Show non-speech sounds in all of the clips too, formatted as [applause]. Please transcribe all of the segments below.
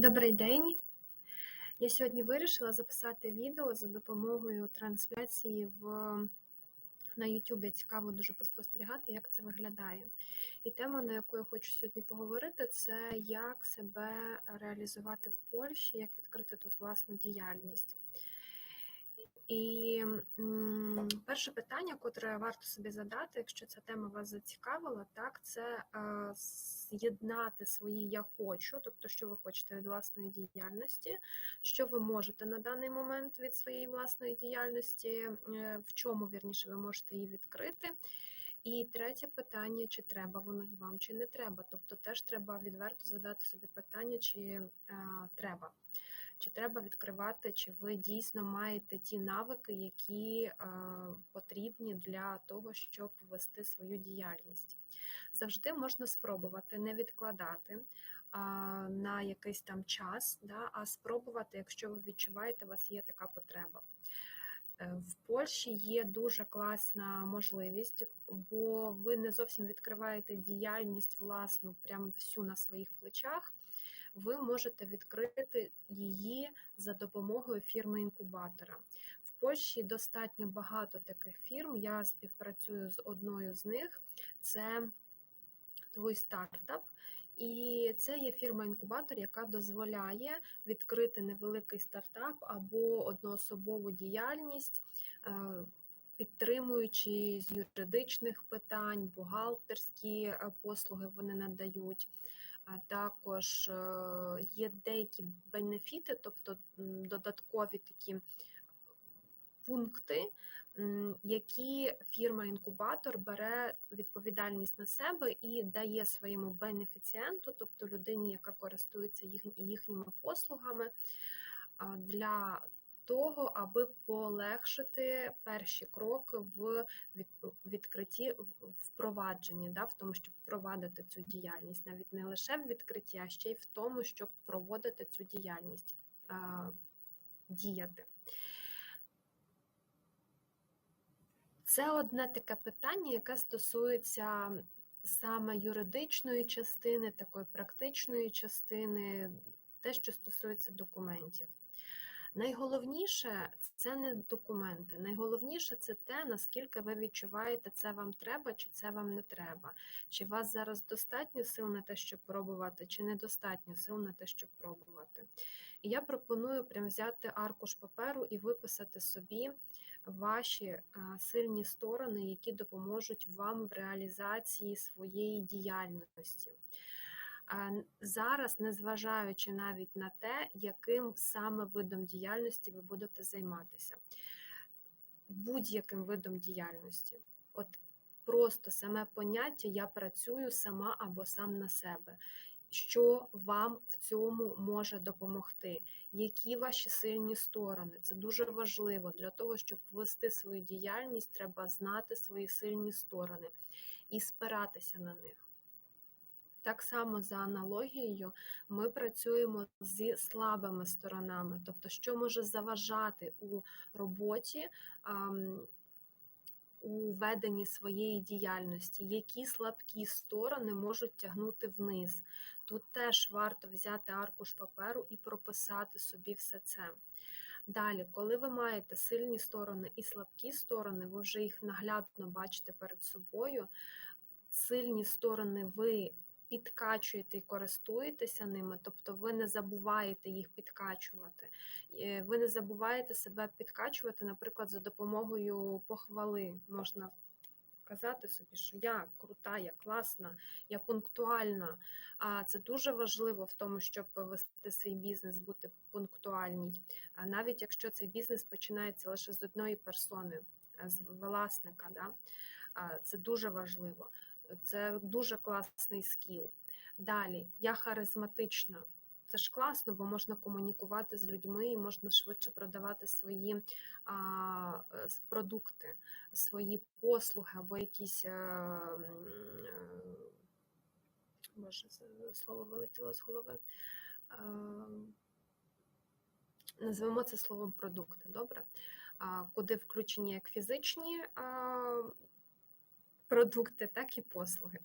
Добрий день. Я сьогодні вирішила записати відео за допомогою трансляції в на Ютубі. Цікаво дуже поспостерігати, як це виглядає. І тема, на яку я хочу сьогодні поговорити, це як себе реалізувати в Польщі, як відкрити тут власну діяльність. І перше питання, котре варто собі задати, якщо ця тема вас зацікавила, так це е, з'єднати свої я хочу, тобто, що ви хочете від власної діяльності, що ви можете на даний момент від своєї власної діяльності, е, в чому вірніше ви можете її відкрити. І третє питання: чи треба воно вам, чи не треба. Тобто, теж треба відверто задати собі питання, чи е, треба чи треба відкривати, чи ви дійсно маєте ті навики, які е, потрібні для того, щоб вести свою діяльність. Завжди можна спробувати не відкладати а, на якийсь там час, да, а спробувати, якщо ви відчуваєте, у вас є така потреба. Е, в Польщі є дуже класна можливість, бо ви не зовсім відкриваєте діяльність власну, прямо всю на своїх плечах. Ви можете відкрити її за допомогою фірми-інкубатора. В Польщі достатньо багато таких фірм. Я співпрацюю з одною з них. Це твій стартап. І це є фірма-інкубатор, яка дозволяє відкрити невеликий стартап або одноособову діяльність, е, підтримуючи з юридичних питань, бухгалтерські е, послуги вони надають. Також е, є деякі бенефіти, тобто додаткові такі пункти, які фірма-інкубатор бере відповідальність на себе і дає своєму бенефіцієнту, тобто людині, яка користується їхніми послугами, для того, аби полегшити перші кроки в відкритті впровадженні, да, в тому, щоб провадити цю діяльність, навіть не лише в відкритті, а ще й в тому, щоб проводити цю діяльність, діяти. Це одне таке питання, яке стосується саме юридичної частини, такої практичної частини, те, що стосується документів. Найголовніше це не документи. Найголовніше це те, наскільки ви відчуваєте, це вам треба чи це вам не треба. Чи у вас зараз достатньо сил на те, щоб пробувати, чи недостатньо сил на те, щоб пробувати. І я пропоную прям взяти аркуш паперу і виписати собі ваші сильні сторони, які допоможуть вам в реалізації своєї діяльності. Зараз, незважаючи навіть на те, яким саме видом діяльності ви будете займатися, будь-яким видом діяльності. От просто саме поняття я працюю сама або сам на себе. Що вам в цьому може допомогти? Які ваші сильні сторони? Це дуже важливо для того, щоб вести свою діяльність, треба знати свої сильні сторони і спиратися на них. Так само за аналогією, ми працюємо зі слабими сторонами, тобто, що може заважати у роботі. У веденні своєї діяльності, які слабкі сторони можуть тягнути вниз. Тут теж варто взяти аркуш паперу і прописати собі все це. Далі, коли ви маєте сильні сторони і слабкі сторони, ви вже їх наглядно бачите перед собою. Сильні сторони ви підкачуєте і користуєтеся ними, тобто ви не забуваєте їх підкачувати. Ви не забуваєте себе підкачувати, наприклад, за допомогою похвали можна. Казати собі, що я крута, я класна, я пунктуальна. А це дуже важливо в тому, щоб вести свій бізнес, бути пунктуальній. А навіть якщо цей бізнес починається лише з одної персони, з власника, да? це дуже важливо це дуже класний скіл. Далі, я харизматична. Це ж класно, бо можна комунікувати з людьми і можна швидше продавати свої а, продукти, свої послуги або якісь. А, а, Боже, слово вилетіло з голови. А, Назвемо це словом продукти, добре? А, Куди включені як фізичні а, продукти, так і послуги.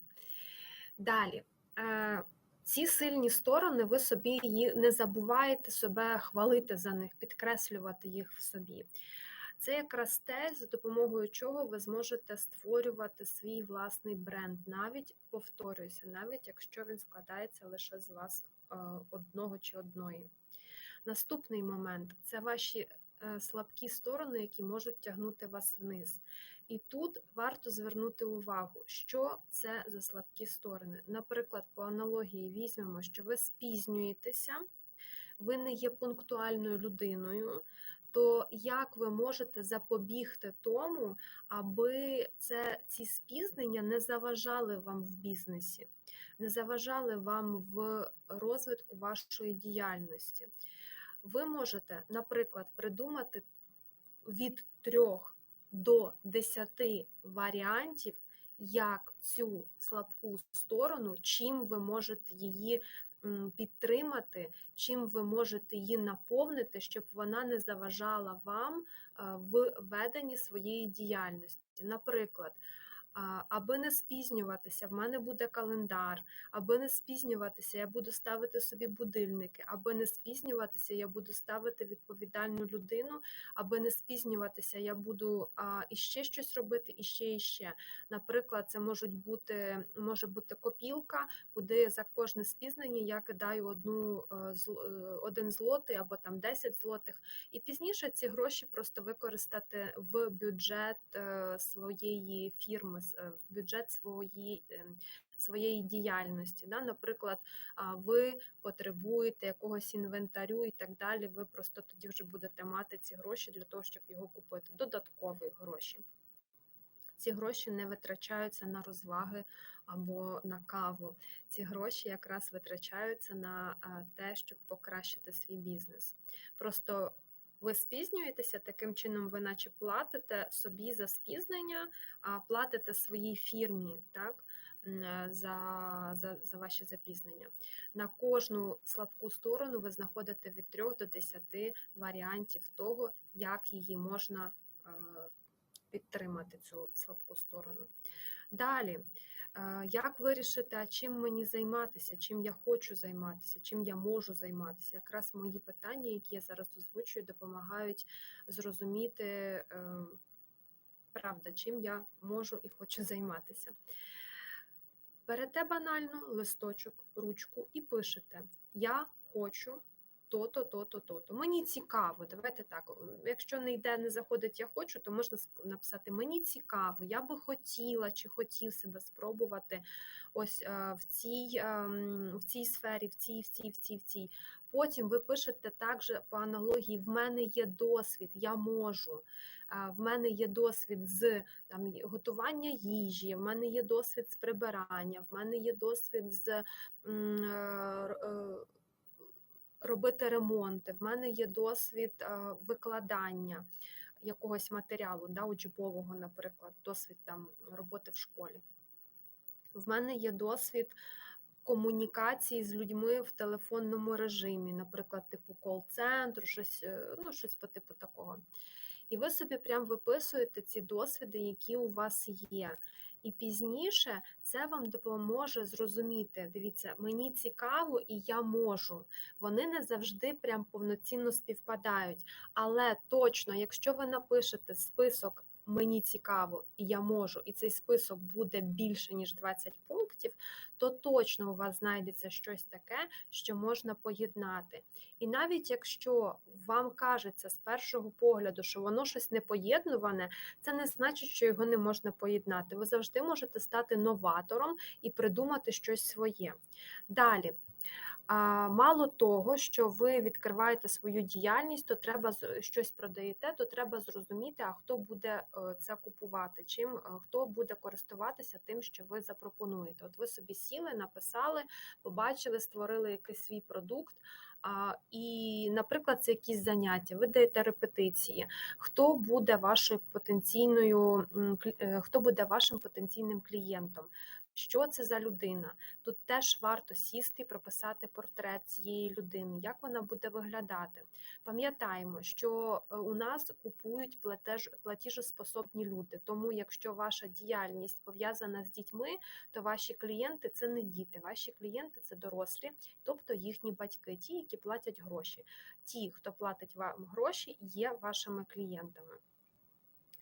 Далі, е, Ці сильні сторони, ви собі не забуваєте себе хвалити за них, підкреслювати їх в собі. Це якраз те, за допомогою чого ви зможете створювати свій власний бренд, навіть повторююся, навіть якщо він складається лише з вас е, одного чи одної. Наступний момент це ваші е, слабкі сторони, які можуть тягнути вас вниз. І тут варто звернути увагу, що це за слабкі сторони. Наприклад, по аналогії візьмемо, що ви спізнюєтеся, ви не є пунктуальною людиною. То як ви можете запобігти тому, аби це ці спізнення не заважали вам в бізнесі, не заважали вам в розвитку вашої діяльності? Ви можете, наприклад, придумати від трьох до 10 варіантів, як цю слабку сторону, чим ви можете її підтримати, чим ви можете її наповнити, щоб вона не заважала вам в веденні своєї діяльності. Наприклад, аби не спізнюватися, в мене буде календар, аби не спізнюватися, я буду ставити собі будильники, аби не спізнюватися, я буду ставити відповідальну людину, аби не спізнюватися, я буду іще щось робити, іще ще. Наприклад, це можуть бути може бути копілка, куди за кожне спізнення я кидаю одну е, е, один злотий або там 10 злотих, і пізніше ці гроші просто використати в бюджет е, своєї фірми. Е, в бюджет свої, своєї діяльності. Да? Наприклад, ви потребуєте якогось інвентарю і так далі. Ви просто тоді вже будете мати ці гроші для того, щоб його купити. Додаткові гроші. Ці гроші не витрачаються на розваги або на каву. Ці гроші якраз витрачаються на те, щоб покращити свій бізнес. Просто ви спізнюєтеся, таким чином ви наче платите собі за спізнення, а платите своїй фірмі так, за, за, за ваші запізнення. На кожну слабку сторону ви знаходите від 3 до 10 варіантів того, як її можна підтримати, цю слабку сторону. Далі. Як вирішити, а чим мені займатися, чим я хочу займатися, чим я можу займатися? Якраз мої питання, які я зараз озвучую, допомагають зрозуміти, ем, правда, чим я можу і хочу займатися. Берете банально листочок, ручку і пишете: Я хочу то-то, то-то, то-то. Мені цікаво, давайте так. Якщо не йде, не заходить, я хочу, то можна написати Мені цікаво, я би хотіла чи хотів себе спробувати ось е, в цій ем, в цій сфері, в цій, в цій, в цій, в цій. Потім ви пишете також по аналогії: в мене є досвід, я можу. В мене є досвід з там готування їжі, в мене є досвід з прибирання, в мене є досвід з. Робити ремонти. В мене є досвід викладання якогось матеріалу, да, учбового, наприклад, досвід там роботи в школі. В мене є досвід комунікації з людьми в телефонному режимі, наприклад, типу кол-центру, щось, е, ну, щось по типу такого. І ви собі прям виписуєте ці досвіди, які у вас є. І пізніше це вам допоможе зрозуміти. Дивіться, мені цікаво і я можу. Вони не завжди прям повноцінно співпадають. Але точно, якщо ви напишете список мені цікаво і я можу, і цей список буде більше ніж 20 пунктів, то точно у вас знайдеться щось таке, що можна поєднати. І навіть якщо вам кажеться з першого погляду, що воно щось не поєднуване, це не значить, що його не можна поєднати. Ви завжди можете стати новатором і придумати щось своє. Далі. Мало того, що ви відкриваєте свою діяльність, то треба щось продаєте, то треба зрозуміти, а хто буде е, це купувати, чим е, хто буде користуватися тим, що ви запропонуєте. От ви собі сіли, написали, побачили, створили якийсь свій продукт. І, наприклад, це якісь заняття, ви даєте репетиції. Хто буде вашою потенційною, е, хто буде вашим потенційним клієнтом? Що це за людина? Тут теж варто сісти і прописати портрет цієї людини, як вона буде виглядати. Пам'ятаємо, що е, у нас купують платеж, платіжоспособні люди. Тому, якщо ваша діяльність пов'язана з дітьми, то ваші клієнти це не діти, ваші клієнти це дорослі, тобто їхні батьки, ті, які платять гроші. Ті, хто платить вам гроші, є вашими клієнтами.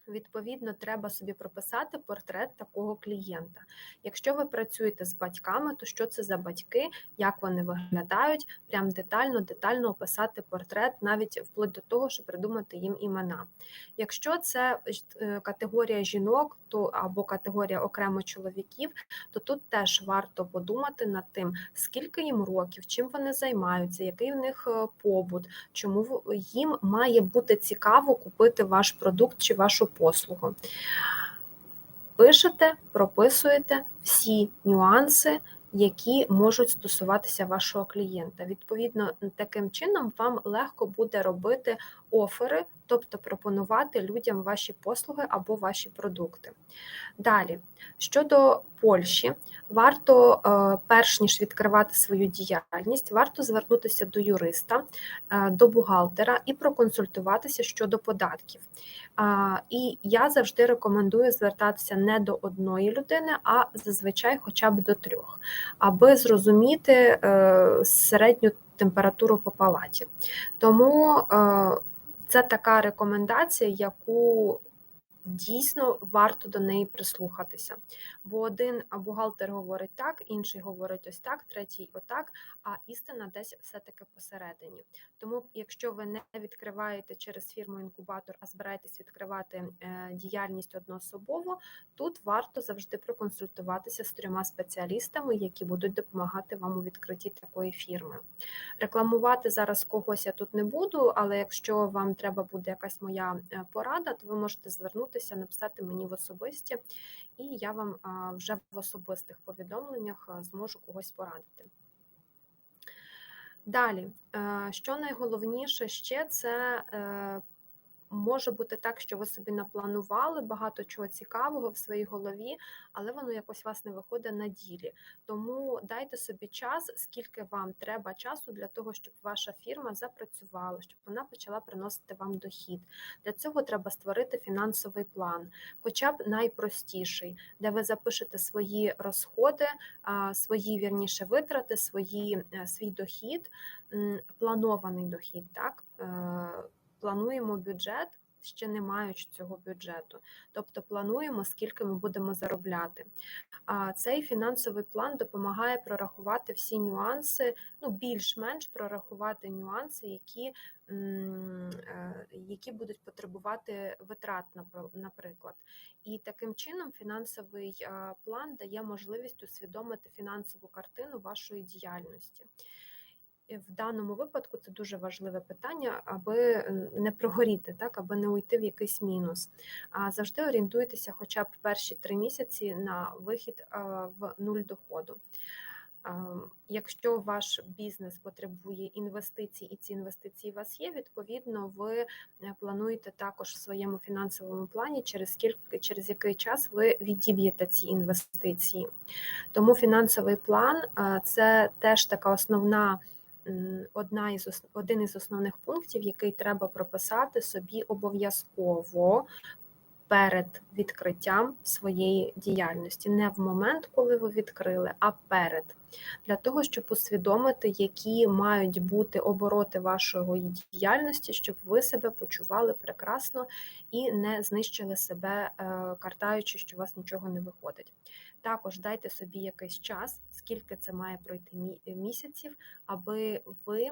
Відповідно, треба собі прописати портрет такого клієнта. Якщо ви працюєте з батьками, то що це за батьки, як вони виглядають, прям детально, детально описати портрет, навіть вплоть до того, щоб придумати їм імена. Якщо це е, категорія жінок, то або категорія окремо чоловіків, то тут теж варто подумати над тим, скільки їм років, чим вони займаються, який в них е, побут, чому їм має бути цікаво купити ваш продукт чи вашу послугу. Пишете, прописуєте всі нюанси, які можуть стосуватися вашого клієнта. Відповідно, таким чином вам легко буде робити офери, тобто пропонувати людям ваші послуги або ваші продукти. Далі, щодо Польщі, варто, е, перш ніж відкривати свою діяльність, варто звернутися до юриста, е, до бухгалтера і проконсультуватися щодо податків. І я завжди рекомендую звертатися не до одної людини, а зазвичай хоча б до трьох, аби зрозуміти е, середню температуру по палаті. Тому це така рекомендація, яку дійсно варто до неї прислухатися. Бо один бухгалтер говорить так, інший говорить ось так, третій отак, а істина десь все-таки посередині. Тому, якщо ви не відкриваєте через фірму інкубатор, а збираєтесь відкривати е, діяльність одноособово, тут варто завжди проконсультуватися з трьома спеціалістами, які будуть допомагати вам у відкритті такої фірми. Рекламувати зараз когось я тут не буду, але якщо вам треба буде якась моя е, порада, то ви можете звернутися звернутися, написати мені в особисті, і я вам вже в особистих повідомленнях зможу когось порадити. Далі, е, що найголовніше ще це е, Може бути так, що ви собі напланували багато чого цікавого в своїй голові, але воно якось вас не виходить на ділі. Тому дайте собі час, скільки вам треба часу для того, щоб ваша фірма запрацювала, щоб вона почала приносити вам дохід. Для цього треба створити фінансовий план, хоча б найпростіший, де ви запишете свої розходи, свої вірніше витрати, свої, е, свій дохід, планований дохід. так, е, плануємо бюджет, ще не маючи цього бюджету, тобто плануємо, скільки ми будемо заробляти. А цей фінансовий план допомагає прорахувати всі нюанси, ну більш-менш прорахувати нюанси, які е, які будуть потребувати витрат, наприклад. І таким чином фінансовий план дає можливість усвідомити фінансову картину вашої діяльності в даному випадку це дуже важливе питання, аби не прогоріти, так аби не уйти в якийсь мінус. А завжди орієнтуйтеся, хоча б перші три місяці на вихід в нуль доходу. Якщо ваш бізнес потребує інвестицій, і ці інвестиції у вас є, відповідно, ви е, плануєте також в своєму фінансовому плані, через скільки через який час ви відіб'єте ці інвестиції. Тому фінансовий план це теж така основна одна із один із основних пунктів, який треба прописати собі обов'язково перед відкриттям своєї діяльності, не в момент, коли ви відкрили, а перед для того, щоб усвідомити, які мають бути обороти вашої діяльності, щоб ви себе почували прекрасно і не знищили себе, е, картаючи, що у вас нічого не виходить. Також дайте собі якийсь час, скільки це має пройти місяців, аби ви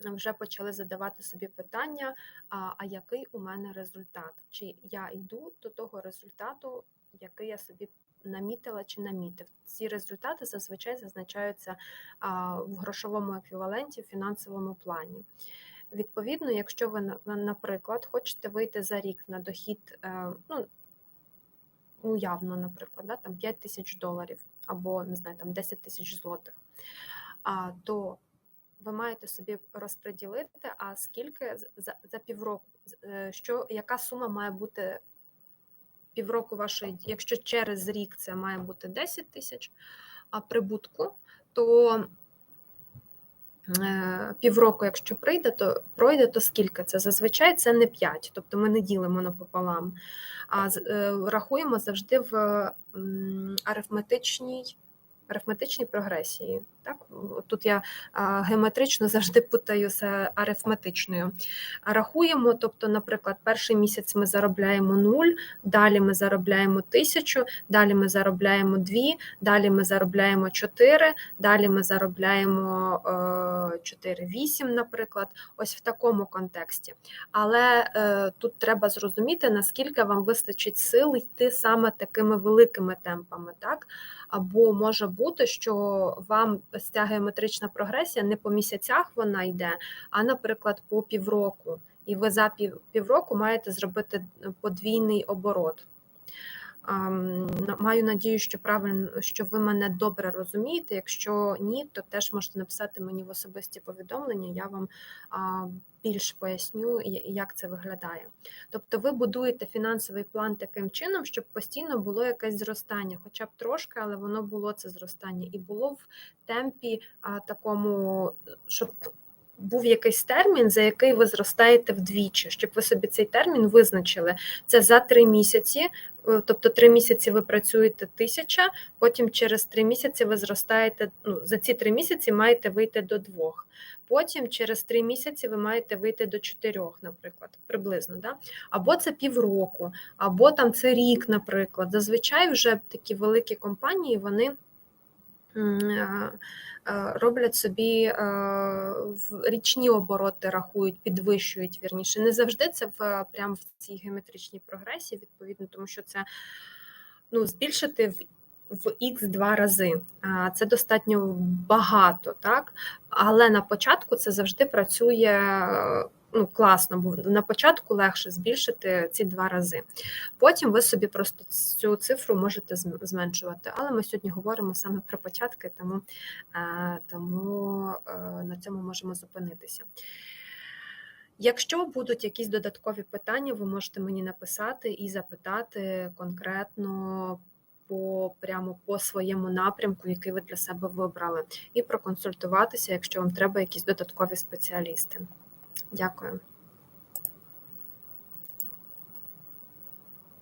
вже почали задавати собі питання: а, а який у мене результат? Чи я йду до того результату, який я собі намітила чи намітив? Ці результати зазвичай зазначаються а, в грошовому еквіваленті, в фінансовому плані. Відповідно, якщо ви наприклад, хочете вийти за рік на дохід, е, ну уявно, наприклад, да, там 5 тисяч доларів або не знаю, там 10 тисяч злотих, то ви маєте собі розподілити, а скільки за за півроку, е, що яка сума має бути півроку вашої, якщо через рік це має бути 10 тисяч а прибутку, то е, півроку, якщо прийде, то пройде, то скільки це? Зазвичай це не 5, тобто ми не ділимо напополам, а е, рахуємо завжди в арифметичній. Арифметичній прогресії, так тут я геометрично [laughs] завжди путаю з арифметичною. Рахуємо, тобто, наприклад, перший місяць ми заробляємо 0, далі ми заробляємо 1000, далі ми заробляємо 2, далі ми заробляємо 4, далі ми заробляємо е, 4-8, наприклад, ось в такому контексті. Але е, тут треба зрозуміти, наскільки вам вистачить сил йти саме такими великими темпами, так? Або може бути, що вам ця геометрична прогресія не по місяцях вона йде, а, наприклад, по півроку. І ви за пів, півроку маєте зробити подвійний оборот. Маю надію, що правильно, що ви мене добре розумієте. Якщо ні, то теж можете написати мені в особисті повідомлення. Я вам більш поясню, як це виглядає. Тобто, ви будуєте фінансовий план таким чином, щоб постійно було якесь зростання, хоча б трошки, але воно було це зростання, і було в темпі такому, щоб був якийсь термін, за який ви зростаєте вдвічі, щоб ви собі цей термін визначили. Це за три місяці. е, Тобто три місяці ви працюєте тисяча, потім через три місяці ви зростаєте. Ну за ці три місяці маєте вийти до двох. Потім через три місяці ви маєте вийти до чотирьох, наприклад, приблизно. Да? Або це півроку, або там це рік, наприклад. Зазвичай вже такі великі компанії вони. Е, е, Роблять собі е, річні обороти, рахують, підвищують вірніше. Не завжди це в прямо в цій геометричній прогресії, відповідно, тому що це ну, збільшити в в х два рази. Це достатньо багато, так? Але на початку це завжди працює ну, класно, бо на початку легше збільшити ці два рази. Потім ви собі просто цю цифру можете зменшувати. Але ми сьогодні говоримо саме про початки, тому, е, тому е, на цьому можемо зупинитися. Якщо будуть якісь додаткові питання, ви можете мені написати і запитати конкретно по прямо по своєму напрямку, який ви для себе вибрали, і проконсультуватися, якщо вам треба якісь додаткові спеціалісти. Дякую.